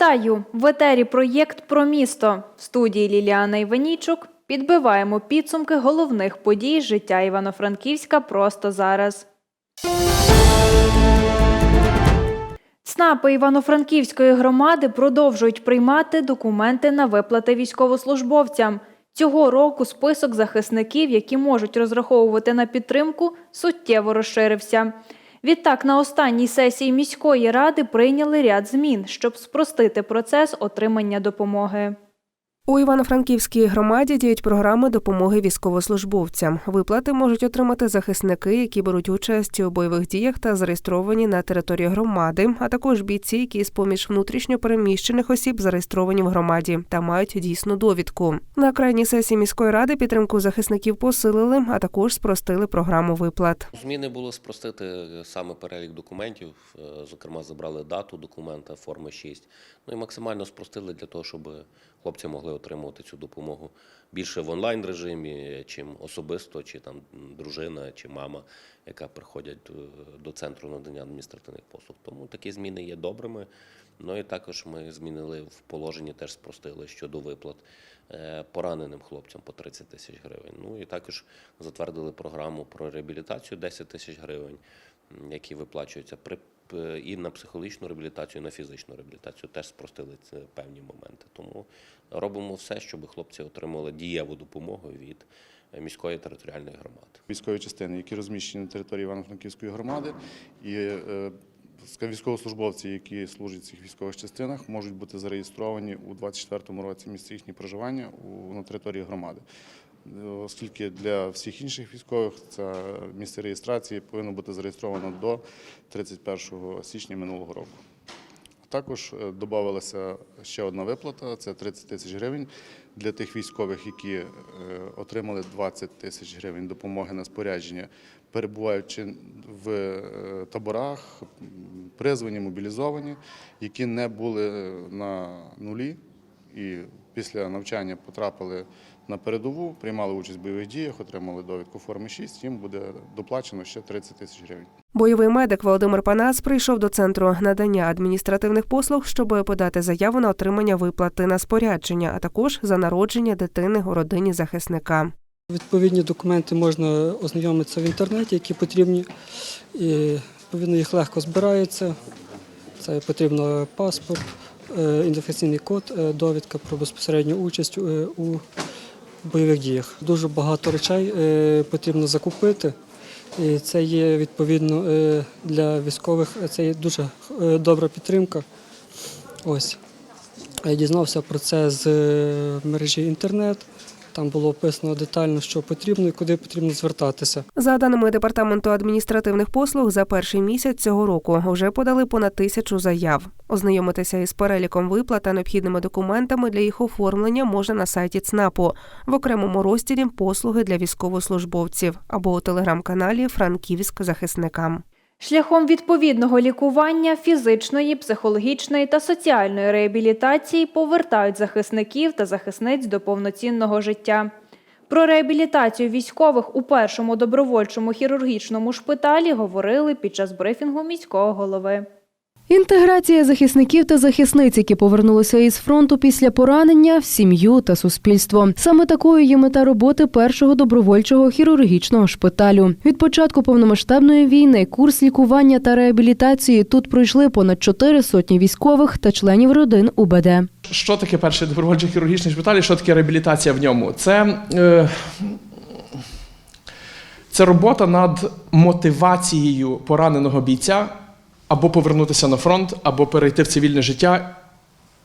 Вітаю! В етері проєкт про місто. В студії Ліліана Іванійчук підбиваємо підсумки головних подій життя Івано-Франківська просто зараз. ЦНАПи Івано-Франківської громади продовжують приймати документи на виплати військовослужбовцям. Цього року список захисників, які можуть розраховувати на підтримку, суттєво розширився. Відтак, на останній сесії міської ради прийняли ряд змін, щоб спростити процес отримання допомоги. У Івано-Франківській громаді діють програми допомоги військовослужбовцям. Виплати можуть отримати захисники, які беруть участь у бойових діях та зареєстровані на території громади, а також бійці, які з поміж внутрішньо переміщених осіб зареєстровані в громаді та мають дійсну довідку. На крайній сесії міської ради підтримку захисників посилили, а також спростили програму виплат. Зміни було спростити е, саме перелік документів. е, Зокрема, забрали дату документа форми 6. Ну і максимально спростили для того, щоб хлопці могли отримувати цю допомогу більше в онлайн режимі, чим особисто, чи там дружина, чи мама, яка приходять е, до центру надання адміністративних послуг. Тому такі зміни є добрими. Ну і також ми змінили в положенні, теж спростили щодо виплат е, пораненим хлопцям по 30 тисяч гривень. Ну і також затвердили програму про реабілітацію 10 тисяч гривень, які виплачуються при і на психологічну реабілітацію, і на фізичну реабілітацію. Теж спростили ці певні моменти. Тому робимо все, щоб хлопці отримали дієву допомогу від е, міської територіальної громади. військові частини, які розміщені на території Івано-Франківської громади, і е, військовослужбовці, які служать в цих військових частинах, можуть бути зареєстровані у 24-му році місце їхнього проживання у, на території громади. Оскільки для всіх інших військових це місце реєстрації повинно бути зареєстровано до 31 січня минулого року. Також е, додавалася ще одна виплата це 30 тисяч гривень для тих військових, які е, отримали 20 тисяч гривень допомоги на спорядження, перебуваючи в е, таборах, призвані, мобілізовані, які не були на нулі і після навчання потрапили на передову, приймали участь в бойових діях, отримали довідку форми 6, їм буде доплачено ще 30 тисяч гривень. Бойовий медик Володимир Панас прийшов до центру надання адміністративних послуг, щоб подати заяву на отримання виплати на спорядження, а також за народження дитини у родині захисника. Відповідні документи можна ознайомитися в інтернеті, які потрібні. І, відповідно, їх легко збирається. Це потрібно паспорт, е, ідентифікаційний код, е, довідка про безпосередню участь е, у бойових діях. Дуже багато речей е, потрібно закупити. І це є відповідно е, для військових. е, Це є дуже добра підтримка. Ось. Я дізнався про це з мережі інтернет. Там було описано детально, що потрібно і куди потрібно звертатися. За даними департаменту адміністративних послуг, за перший місяць цього року вже подали понад тисячу заяв. Ознайомитися із переліком виплат та необхідними документами для їх оформлення можна на сайті ЦНАПу в окремому розділі послуги для військовослужбовців або у телеграм-каналі Франківськ захисникам. Шляхом відповідного лікування, фізичної, психологічної та соціальної реабілітації повертають захисників та захисниць до повноцінного життя. Про реабілітацію військових у першому добровольчому хірургічному шпиталі говорили під час брифінгу міського голови. Інтеграція захисників та захисниць, які повернулися із фронту після поранення, в сім'ю та суспільство. Саме такою є мета роботи першого добровольчого хірургічного шпиталю. Від початку повномасштабної війни курс лікування та реабілітації тут пройшли понад чотири сотні військових та членів родин УБД. Що таке перший добровольчий хірургічний шпиталь і що таке реабілітація в ньому? Це, е, це робота над мотивацією пораненого бійця або повернутися на фронт, або перейти в цивільне життя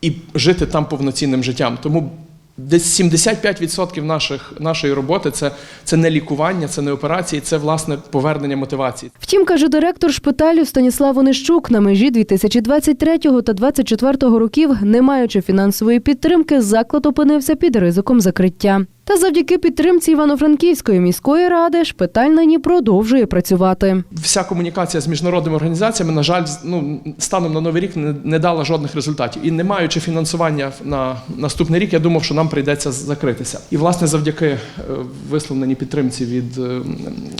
і жити там повноцінним життям. Тому десь 75% наших, нашої роботи це, це не лікування, це не операції, це власне повернення мотивації. Втім, каже директор шпиталю Станіслав Онищук, на межі 2023 та 2024 років, не маючи фінансової підтримки, заклад опинився під ризиком закриття. Та завдяки підтримці Івано-Франківської міської ради шпиталь нині продовжує працювати. вся комунікація з міжнародними організаціями, на жаль, ну, станом на новий рік не, не дала жодних результатів. І не маючи фінансування на наступний рік, я думав, що нам прийдеться закритися. І, власне, завдяки е, висловленій підтримці від е,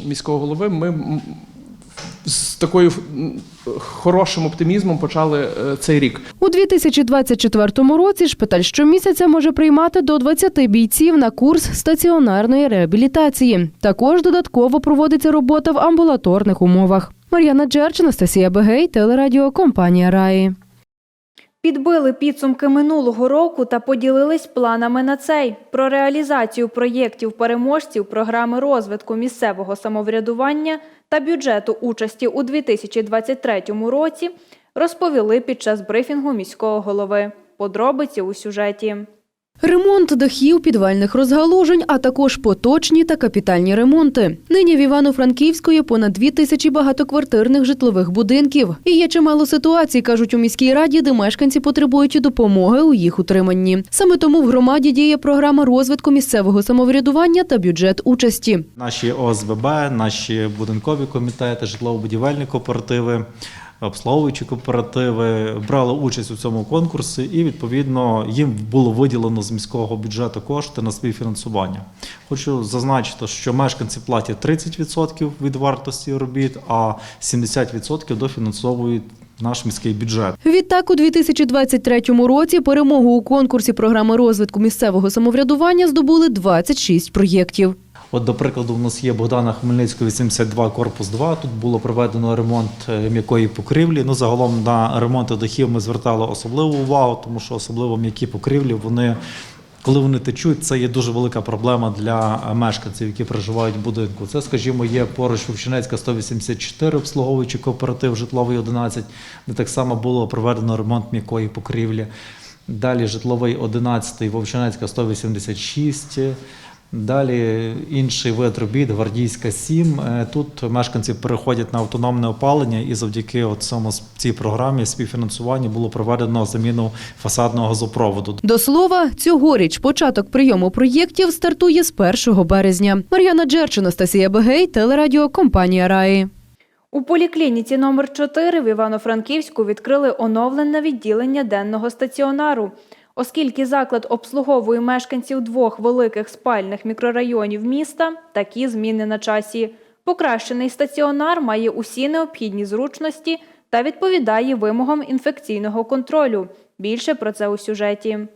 міського голови, ми з такою хорошим оптимізмом почали е, цей рік. У 2024 році шпиталь щомісяця може приймати до 20 бійців на курс стаціонарної реабілітації. Також додатково проводиться робота в амбулаторних умовах. Мар'яна Джерч, Анастасія Бегей, телерадіо компанія Раї. Підбили підсумки минулого року та поділились планами на цей. Про реалізацію проєктів переможців програми розвитку місцевого самоврядування та бюджету участі у 2023 році розповіли під час брифінгу міського голови. Подробиці у сюжеті. Ремонт дахів, підвальних розгалужень, а також поточні та капітальні ремонти. Нині в Івано-Франківську є понад дві тисячі багатоквартирних житлових будинків. І є чимало ситуацій, кажуть у міській раді, де мешканці потребують допомоги у їх утриманні. Саме тому в громаді діє програма розвитку місцевого самоврядування та бюджет участі. Наші ОСББ, наші будинкові комітети, житлово-будівельні кооперативи, обслуговуючі кооперативи брали участь у цьому конкурсі, і відповідно їм було виділено з міського бюджету кошти на співфінансування. Хочу зазначити, що мешканці платять 30% від вартості робіт, а 70% дофінансовують наш міський бюджет. Відтак, у 2023 році перемогу у конкурсі програми розвитку місцевого самоврядування здобули 26 проєктів. От, до прикладу, у нас є Богдана Хмельницького 82, корпус 2. Тут було проведено ремонт е, м'якої покрівлі. Ну, загалом на ремонти дахів ми звертали особливу увагу, тому що особливо м'які покрівлі, вони. Коли вони течуть, це є дуже велика проблема для е, мешканців, які проживають в будинку. Це, скажімо, є поруч Вовчинецька 184, обслуговуючий кооператив житловий 11, де так само було проведено ремонт м'якої покрівлі. Далі житловий 11, Вовчинецька 186. Далі інший вид робіт, Гвардійська 7. Е, Тут мешканці переходять на автономне опалення, і завдяки от цьому цій програмі співфінансування було проведено заміну фасадного газопроводу. До слова, цьогоріч початок прийому проєктів стартує з 1 березня. Мар'яна Джерч, Анастасія Бегей, телерадіо компанія Раї. У поліклініці номер 4 в Івано-Франківську відкрили оновлене відділення денного стаціонару. Оскільки заклад обслуговує мешканців двох великих спальних мікрорайонів міста, такі зміни на часі. Покращений стаціонар має усі необхідні зручності та відповідає вимогам інфекційного контролю. Більше про це у сюжеті.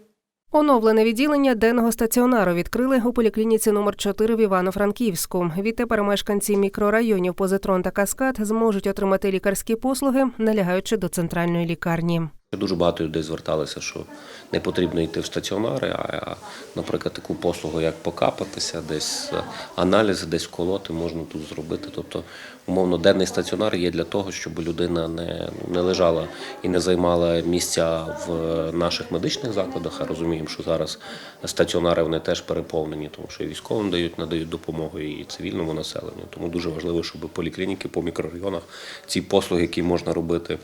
Оновлене відділення денного стаціонару відкрили у поліклініці номер 4 в Івано-Франківську. Відтепер мешканці мікрорайонів Позитрон та Каскад зможуть отримати лікарські послуги, не лягаючи до центральної лікарні. Дуже багато людей зверталися, що не потрібно йти в стаціонари, а, наприклад, таку послугу, як покапатися, десь е, аналізи, десь колоти можна тут зробити. Тобто, умовно, денний стаціонар є для того, щоб людина не, не лежала і не займала місця в наших медичних закладах. А розуміємо, що зараз стаціонари вони теж переповнені, тому що і військовим дають, надають допомогу і цивільному населенню. Тому дуже важливо, щоб поліклініки по мікрорайонах ці послуги, які можна робити,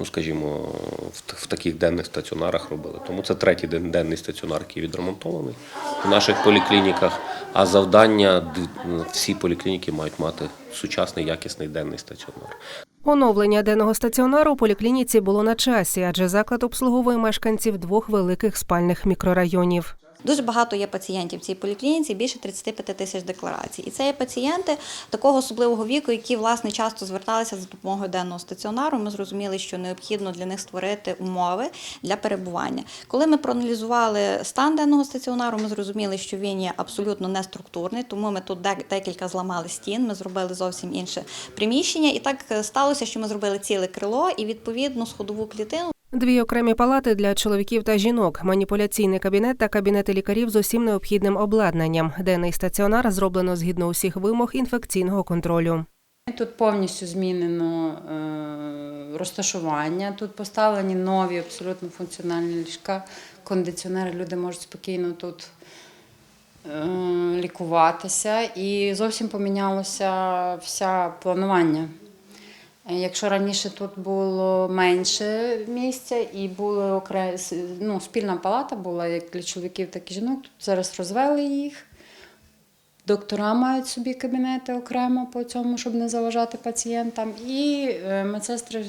ну скажімо, в, в таких денних стаціонарах робили. Тому це третій ден- денний стаціонар, який відремонтований в наших поліклініках. А завдання всі поліклініки мають мати сучасний якісний денний стаціонар. Оновлення денного стаціонару у поліклініці було на часі, адже заклад обслуговує мешканців двох великих спальних мікрорайонів. Дуже багато є пацієнтів в цій поліклініці, більше 35 тисяч декларацій. І це є пацієнти такого особливого віку, які власне часто зверталися за допомогою денного стаціонару. Ми зрозуміли, що необхідно для них створити умови для перебування. Коли ми проаналізували стан денного стаціонару, ми зрозуміли, що він є абсолютно неструктурний, тому ми тут декілька зламали стін. Ми зробили зовсім інше приміщення. І так е, сталося, що ми зробили ціле крило і відповідно сходову клітину. Дві окремі палати для чоловіків та жінок, маніпуляційний кабінет та кабінети лікарів з усім необхідним обладнанням. Денний стаціонар зроблено згідно усіх вимог інфекційного контролю. Тут повністю змінено е, розташування. Тут поставлені нові абсолютно функціональні ліжка, кондиціонери. Люди можуть спокійно тут е, лікуватися. І зовсім помінялося все планування. Е, Якщо раніше тут було менше місця і були окре... ну, спільна палата була як для чоловіків, так і жінок, тут зараз розвели їх. Доктора мають собі кабінети окремо по цьому, щоб не заважати пацієнтам, і е, медсестри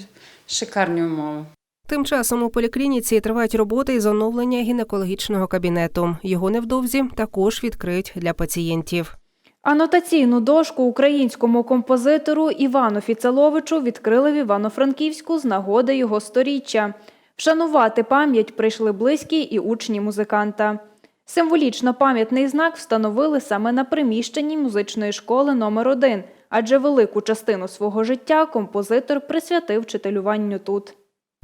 шикарні умови. Тим часом у поліклініці тривають роботи із оновлення гінекологічного кабінету. Його невдовзі також відкриють для пацієнтів. Анотаційну дошку українському композитору Івану Фіцеловичу відкрили в Івано-Франківську з нагоди його сторіччя. Вшанувати пам'ять прийшли близькі і учні музиканта. Символічно пам'ятний знак встановили саме на приміщенні музичної школи номер 1 адже велику частину свого життя композитор присвятив вчителюванню тут.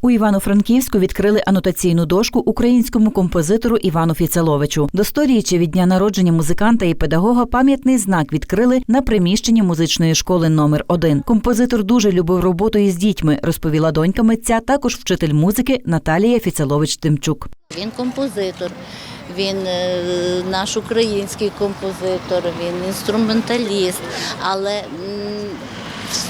У Івано-Франківську відкрили анотаційну дошку українському композитору Івану Фіцеловичу. До сторіччя від дня народження музиканта і педагога пам'ятний знак відкрили на приміщенні музичної школи номер 1 Композитор дуже любив роботу із дітьми, розповіла донька митця, також вчитель музики Наталія Фіцелович Тимчук. Він композитор, він е, наш український композитор, він інструменталіст, але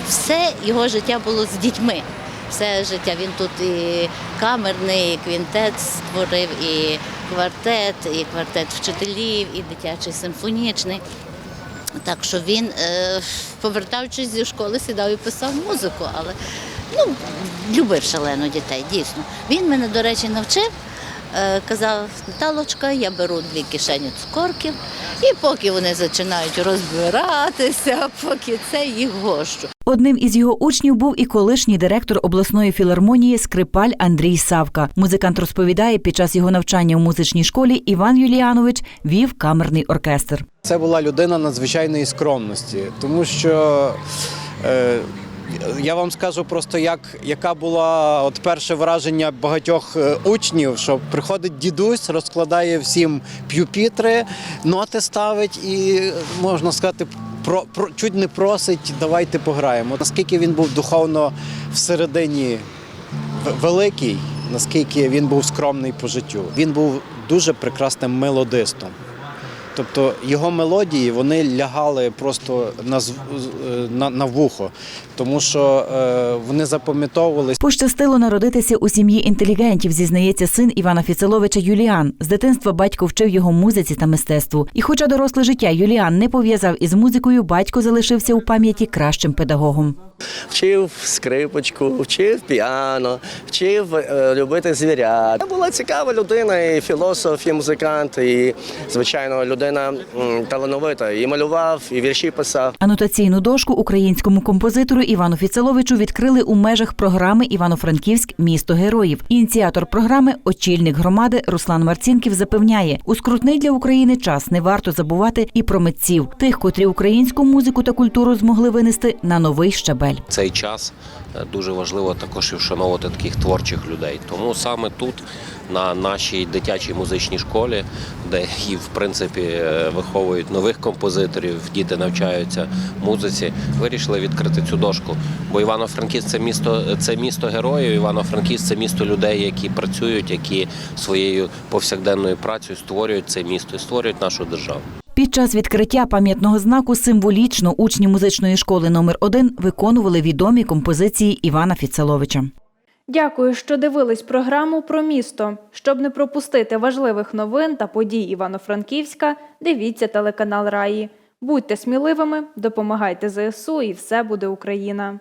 все його життя було з дітьми. Все життя він тут і камерний, і квінтет створив, і квартет, і квартет вчителів, і дитячий симфонічний. Так що він, е, повертаючись зі школи, сідав і писав музику, але ну, любив шалено дітей, дійсно. Він мене, до речі, навчив. Е, Казав, Наталочка, я беру дві кишені цукорків, і поки вони починають розбиратися, поки це їх гощу. Одним із його учнів був і колишній директор обласної філармонії Скрипаль Андрій Савка. Музикант розповідає, під час його навчання у музичній школі Іван Юліанович вів камерний оркестр. Це була людина надзвичайної скромності, тому що е, я вам скажу просто, як, яка була от перше враження багатьох е, учнів, що приходить дідусь, розкладає всім п'юпітри, ноти ставить і, можна сказати, про, про, чуть не просить, давайте пограємо. Наскільки він був духовно всередині великий, наскільки він був скромний по життю. Він був дуже прекрасним мелодистом. Тобто його мелодії вони лягали просто на, зв- на, на вухо, тому що е, вони запам'ятовувалися. Пощастило народитися у сім'ї інтелігентів, зізнається син Івана Фіцеловича Юліан. З дитинства батько вчив його музиці та мистецтву. І хоча доросле життя Юліан не пов'язав із музикою, батько залишився у пам'яті кращим педагогом. Вчив скрипочку, вчив піано, вчив е, любити звірят. Була цікава людина, і філософ, і музикант, і звичайно людина талановита. І малював, і вірші писав. Анотаційну дошку українському композитору Івану Фіцеловичу відкрили у межах програми Івано-Франківськ Місто героїв. Ініціатор програми, очільник громади Руслан Марцінків запевняє, у скрутний для України час не варто забувати і про митців, тих, котрі українську музику та культуру змогли винести на новий щабель. Цей час е, дуже важливо також і вшановувати таких творчих людей. Тому саме тут, на нашій дитячій музичній школі, де і в принципі е, виховують нових композиторів, діти навчаються музиці, вирішили відкрити цю дошку. Бо Івано-Франківськ це місто, це місто героїв. Івано-Франківськ це місто людей, які працюють, які своєю повсякденною працею створюють це місто і створюють нашу державу. Під час відкриття пам'ятного знаку символічно учні музичної школи номер 1 виконували відомі композиції Івана Фіцеловича. Дякую, що дивились програму про місто. Щоб не пропустити важливих новин та подій Івано-Франківська, дивіться телеканал Раї. Будьте сміливими, допомагайте ЗСУ і все буде Україна.